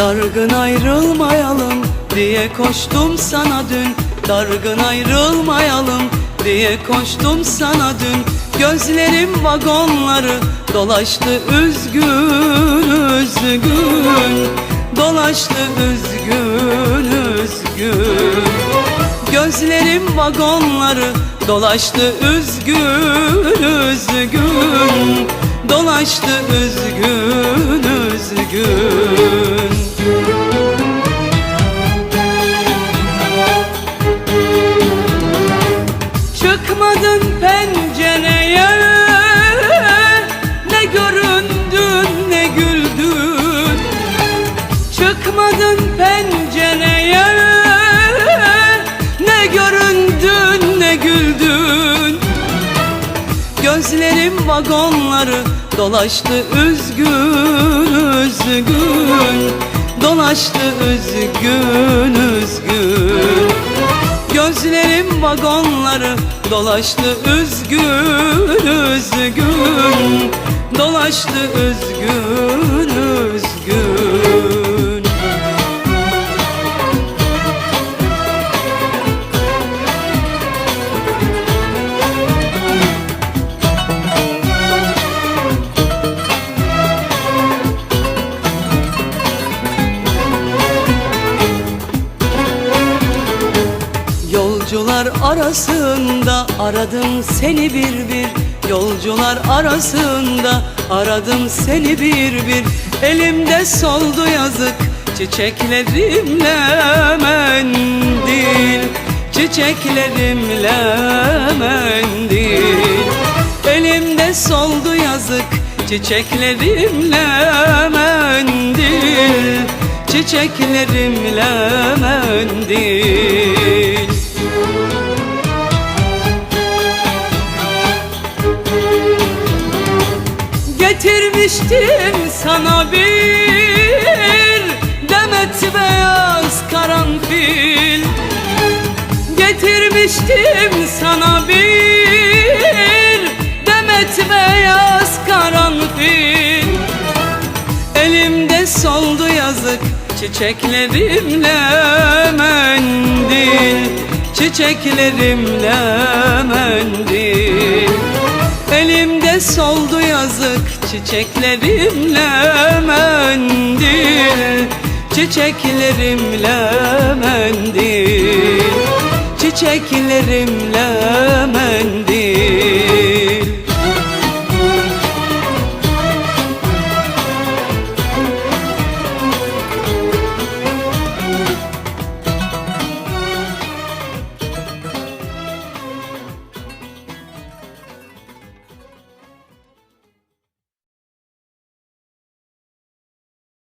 Dargın ayrılmayalım diye koştum sana dün. Dargın ayrılmayalım diye koştum sana dün. Gözlerim vagonları dolaştı üzgün üzgün. Dolaştı üzgün üzgün. Gözlerim vagonları dolaştı üzgün üzgün. Dolaştı üzgün Gözlerim vagonları dolaştı üzgün üzgün. Dolaştı üzgün üzgün. Gözlerim vagonları dolaştı üzgün üzgün. Dolaştı üzgün üzgün Yolcular arasında aradım seni bir bir. Yolcular arasında aradım seni bir bir. Elimde soldu yazık çiçeklerimle mendil. Çiçeklerimle mendil. Elimde soldu yazık çiçeklerimle mendil. Çiçeklerimle mendil Getirmiştim sana bir demet beyaz karanfil. Getirmiştim sana bir demet beyaz karanfil. Elimde soldu yazık çiçeklerimle mendil Çiçeklerimle mendil Elimde soldu yazık çiçeklerimle mendil. Çiçeklerimle mendil. Çiçeklerimle mendil